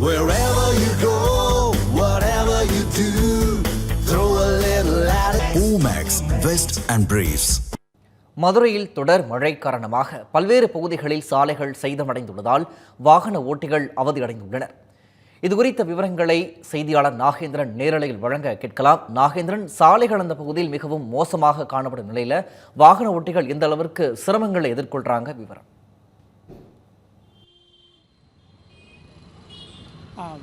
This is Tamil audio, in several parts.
Wherever you go, whatever you do, throw a little at it. Omax, Vest and Briefs. மதுரையில் தொடர் மழை காரணமாக பல்வேறு பகுதிகளில் சாலைகள் சேதமடைந்துள்ளதால் வாகன ஓட்டிகள் அவதியடைந்துள்ளனர் இதுகுறித்த விவரங்களை செய்தியாளர் நாகேந்திரன் நேரலையில் வழங்க கேட்கலாம் நாகேந்திரன் சாலைகள் அந்த பகுதியில் மிகவும் மோசமாக காணப்படும் நிலையில வாகன ஓட்டிகள் எந்த அளவிற்கு சிரமங்களை எதிர்கொள்றாங்க விவரம்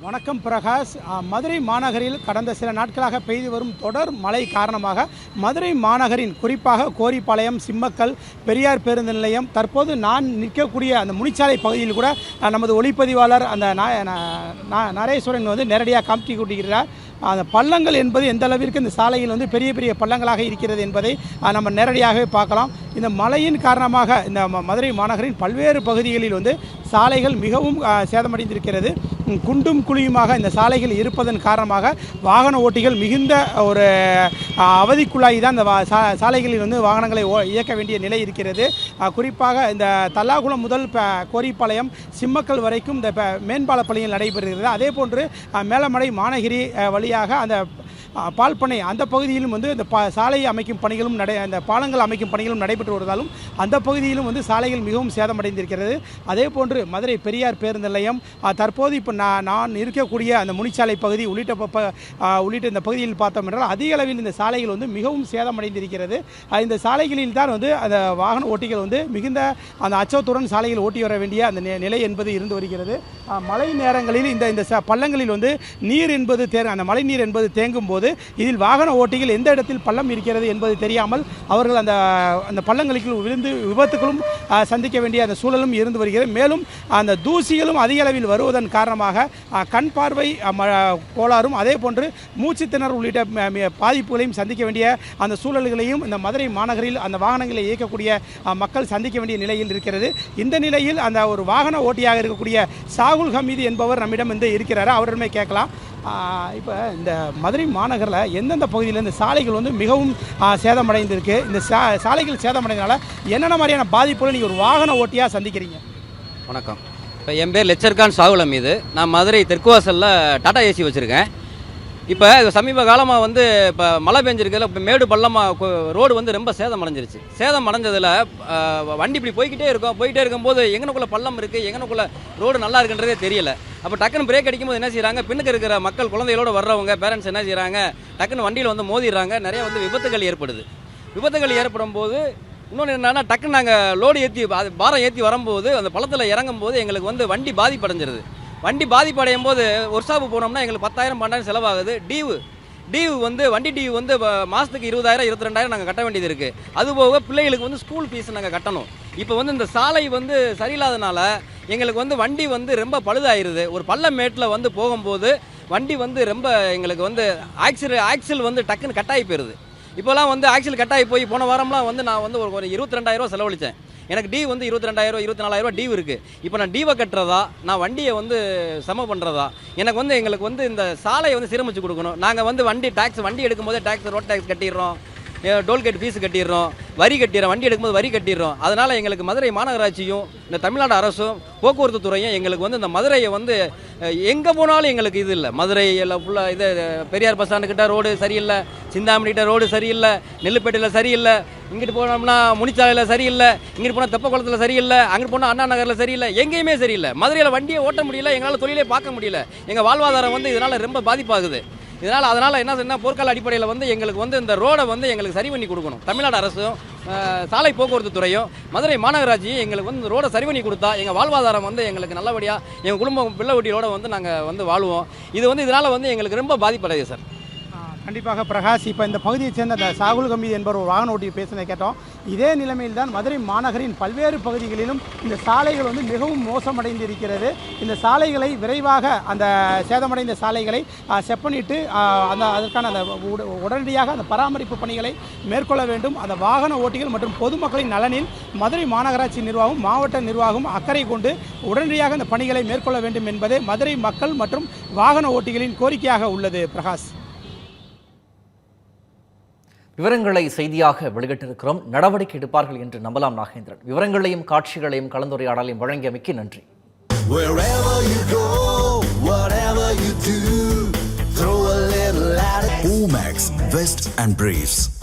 வணக்கம் பிரகாஷ். மதுரை மாநகரில் கடந்த சில நாட்களாக பெய்து வரும் தொடர் மழை காரணமாக மதுரை மாநகரின் குறிப்பாக கோரிப்பாளையம் சிம்மக்கல் பெரியார் பேருந்து நிலையம் தற்போது நான் நிற்கக்கூடிய அந்த முனிச்சாலை பகுதியில் கூட நமது ஒளிப்பதிவாளர் அந்த நா- நரேஸ்வரன் வந்து நேரடியாக காமிட்டி கொண்டிருக்கிறார் அந்த பள்ளங்கள் என்பது எந்த அளவிற்கு இந்த சாலையில் வந்து பெரிய பெரிய பள்ளங்களாக இருக்கிறது என்பதை நம்ம நேரடியாகவே பார்க்கலாம். இந்த மழையின் காரணமாக இந்த ம- மதுரை மாநகரின் பல்வேறு பகுதிகளில் வந்து சாலைகள் மிகவும் சேதமடைந்திருக்கிறது. குண்டும் குழியுமாக இந்த சாலைகள் இருப்பதன் காரணமாக வாகன ஓட்டிகள் மிகுந்த ஒரு அவதிக்குள்ளாகி தான் இந்த வா- சா- சாலைகளில் வந்து வாகனங்களை ஓ- இயக்க வேண்டிய நிலை இருக்கிறது. குறிப்பாக இந்த தல்லாகுளம் முதல் கோரிப்பாளையம் சிம்மக்கல் வரைக்கும் இந்த ப- மேம்பால பணிகள் நடைபெறுகிறது. அதே போன்று மேலமடை மாநகிரி வழியாக அந்த பால் பண்ணை அந்த பகுதியிலும் வந்து இந்த பா சாலை அமைக்கும் பணிகளும் நடை அந்த பாலங்கள் அமைக்கும் பணிகளும் நடைபெற்று வருவதாலும் அந்த பகுதியிலும் வந்து சாலைகள் மிகவும் சேதமடைந்திருக்கிறது. அதே போன்று மதுரை பெரியார் பேருந்து நிலையம் தற்போது இப்போ நான் நான் இருக்கக்கூடிய அந்த முனிச்சாலை பகுதி உள்ளிட்ட ப- உள்ளிட்ட இந்த பகுதியில் பார்த்தோம் என்றால் அதிக அளவில் இந்த சாலைகள் வந்து மிகவும் சேதமடைந்திருக்கிறது. இந்த சாலைகளில் தான் வந்து அந்த வாகன ஓட்டிகள் வந்து மிகுந்த அந்த அச்சத்துடன் சாலையில் ஓட்டி வர வேண்டிய அந்த நிலை என்பது இருந்து வருகிறது. மழை நேரங்களில் இந்த இந்த ச- பள்ளங்களில் வந்து நீர் என்பது தே அந்த மழை நீர் என்பது தேங்கும் போது இதில் வாகன ஓட்டிகள் எந்த இடத்தில் பள்ளம் இருக்கிறது என்பது தெரியாமல் அவர்கள் அந்த அந்த பள்ளங்களுக்கு விழுந்து விபத்துகளும் சந்திக்க வேண்டிய அந்த சூழலும் இருந்து வருகிறது. மேலும் அந்த தூசிகளும் அதிக அளவில் வருவதன் காரணமாக கண் பார்வை கோளாறும் அதே போன்று மூச்சுத்திணர் உள்ளிட்ட பாதிப்புகளையும் சந்திக்க வேண்டிய அந்த சூழல்களையும் இந்த மதுரை மாநகரில் அந்த வாகனங்களை இயக்கக்கூடிய மக்கள் சந்திக்க வேண்டிய நிலையில் இருக்கிறது. இந்த நிலையில் அந்த ஒரு வாகன ஓட்டியாக இருக்கக்கூடிய சாகுல் ஹமீது என்பவர் நம்மிடம் வந்து இருக்கிறார். அவரிடமே கேட்கலாம். இப்போ இந்த மதுரை மாநகரில் எந்தெந்த பகுதியில் இந்த சாலைகள் வந்து மிகவும் சேதமடைந்திருக்கு? இந்த சா சாலைகள் சேதமடைந்தனால என்னென்ன மாதிரியான பாதிப்புகளை நீங்கள் ஒரு வாகன ஓட்டியாக சந்திக்கிறீங்க? வணக்கம். இப்போ என் பேர் லெச்சர்கான் சாகுலம் மீது நான் மதுரை தெற்குவாசலில் டாடா ஏசி வச்சுருக்கேன். இப்போ சமீப காலமாக வந்து இப்போ மழை பெஞ்சிருக்கிறதுல இப்போ மேடு பள்ளமாக ரோடு வந்து ரொம்ப சேதம் அடைஞ்சிருச்சு. சேதம் அடைஞ்சதில் வண்டி இப்படி போய்கிட்டே இருக்கும். போயிட்டே இருக்கும்போது எங்கனக்குள்ள பள்ளம் இருக்குது எங்கனக்குள்ளே ரோடு நல்லா இருக்குன்றதே தெரியல. அப்போ டக்குன்னு பிரேக் அடிக்கும்போது என்ன செய்கிறாங்க பின்னுக்கு இருக்கிற மக்கள் குழந்தைகளோட வர்றவங்க பேரண்ட்ஸ் என்ன செய்கிறாங்க டக்குன்னு வண்டியில் வந்து மோதிடுறாங்க. நிறைய வந்து விபத்துகள் ஏற்படுது. விபத்துகள் ஏற்படும் போது இன்னொன்று என்னென்னா டக்குன்னு நாங்கள் லோடு ஏற்றி பாரம் ஏற்றி வரும்போது அந்த பள்ளத்தில் இறங்கும் போது எங்களுக்கு வந்து வண்டி பாதிப்படைஞ்சிருது. வண்டி பாதிப்படையும் போது ஒர்க் ஷாப்பு போனோம்னா எங்களுக்கு பத்தாயிரம் பன்னெண்டாயிரம் செலவாகுது. டியூ டியூ வந்து வண்டி டியூ வந்து மாதத்துக்கு இருபதாயிரம் இருபத்தி ரெண்டாயிரம் நாங்கள் கட்ட வேண்டியது இருக்குது அது போக பிள்ளைகளுக்கு வந்து ஸ்கூல் ஃபீஸ் நாங்கள் கட்டணும். இப்போ வந்து இந்த சாலை வந்து சரியில்லாதனால எங்களுக்கு வந்து வண்டி வந்து ரொம்ப பழுதாயிருது. ஒரு பள்ளம் மேட்டில் வந்து போகும்போது வண்டி வந்து ரொம்ப எங்களுக்கு வந்து ஆக்சில் ஆக்சில் வந்து டக்குன்னு கட்டாயி போயிடுது இப்போலாம் வந்து ஆக்சில் கட்டாயி போய் போன வாரம்லாம் வந்து நான் வந்து ஒரு ஒரு இருபத்தி ரெண்டாயிரம் செலவழித்தேன் எனக்கு டியூ வந்து இருபத்தி ரெண்டாயிரம் இருபத்தி நாலாயிரம் டியூ இருக்குது இப்போ நான் டியூவை கட்டுறதா? நான் வண்டியை வந்து சம பண்ணுறதா எனக்கு வந்து எங்களுக்கு வந்து இந்த சாலையை வந்து சீரமைச்சு கொடுக்கணும். நாங்கள் வந்து வண்டி டேக்ஸ் வண்டி எடுக்கும்போது டேக்ஸ் ரோட் டேக்ஸ் கட்டிடுறோம். டோல்கேட் ஃபீஸ் கட்டிடுறோம் வரி கட்டிடுறோம் வண்டி எடுக்கும்போது வரி கட்டிடுறோம். அதனால் எங்களுக்கு மதுரை மாநகராட்சியும் இந்த தமிழ்நாடு அரசும் போக்குவரத்து துறையும் எங்களுக்கு வந்து இந்த மதுரையை வந்து எங்கே போனாலும் எங்களுக்கு இது இல்லை. மதுரையில் ஃபுல்லாக இது பெரியார் பஸ் ஸ்டாண்டு கிட்ட ரோடு சரியில்லை சிந்தாமணிக்கிட்ட ரோடு சரியில்லை நெல்லுப்பேட்டையில் சரியில்லை இங்கிட்டு போனோம்னா முனிச்சாலையில் சரியில்லை இங்கிட்டு போனால் தெப்பக்குளத்தில் சரியில்லை அங்கிட்டு போனால் அண்ணா நகரில் சரியில்லை எங்கேயுமே சரியில்லை. மதுரையில் வண்டியை ஓட்ட முடியல எங்களால் தொழிலே பார்க்க முடியல. எங்கள் வாழ்வாதாரம் வந்து இதனால் ரொம்ப பாதிப்பாகுது. இதனால் அதனால் என்ன என்ன போர்க்கால அடிப்படையில் வந்து எங்களுக்கு வந்து இந்த ரோடை வந்து எங்களுக்கு சரி பண்ணி கொடுக்கணும். தமிழ்நாடு அரசும் சாலை போக்குவரத்து துறையும் மதுரை மாநகராட்சியும் எங்களுக்கு வந்து ரோடை சரி பண்ணி கொடுத்தா எங்கள் வாழ்வாதாரம் வந்து எங்களுக்கு நல்லபடியாக எங்கள் குடும்பம் பிள்ளை குட்டியோட வந்து நாங்கள் வந்து வாழ்வோம். இது வந்து இதனால் வந்து எங்களுக்கு ரொம்ப பாதிப்படையுது சார். கண்டிப்பாக பிரகாஷ் இப்போ இந்த பகுதியைச் சேர்ந்த அந்த சாகுல் கம்பி என்பவர் ஒரு வாகன ஓட்டி பேசினதை கேட்டோம். இதே நிலைமையில் தான் மதுரை மாநகரின் பல்வேறு பகுதிகளிலும் இந்த சாலைகள் வந்து மிகவும் மோசமடைந்து இருக்கிறது இந்த சாலைகளை விரைவாக அந்த சேதமடைந்த சாலைகளை ஆ, செப்பனிட்டு அந்த அதற்கான அந்த உட- உடனடியாக அந்த பராமரிப்பு பணிகளை மேற்கொள்ள வேண்டும். அந்த வாகன ஓட்டிகள் மற்றும் பொதுமக்களின் நலனில் மதுரை மாநகராட்சி நிர்வாகம் மாவட்ட நிர்வாகம் அக்கறை கொண்டு உடனடியாக அந்த பணிகளை மேற்கொள்ள வேண்டும் என்பதே மதுரை மக்கள் மற்றும் வாகன ஓட்டிகளின் கோரிக்கையாக உள்ளது. பிரகாஷ். விவரங்களை செய்தியாக வெளியிட்டிருக்கிறோம். நடவடிக்கை எடுப்பார்கள் என்று நம்பலாம் நாகேந்திரன். விவரங்களையும் காட்சிகளையும் கலந்துரையாடலையும் வழங்கியமைக்கு நன்றி. Omax Vest and Briefs.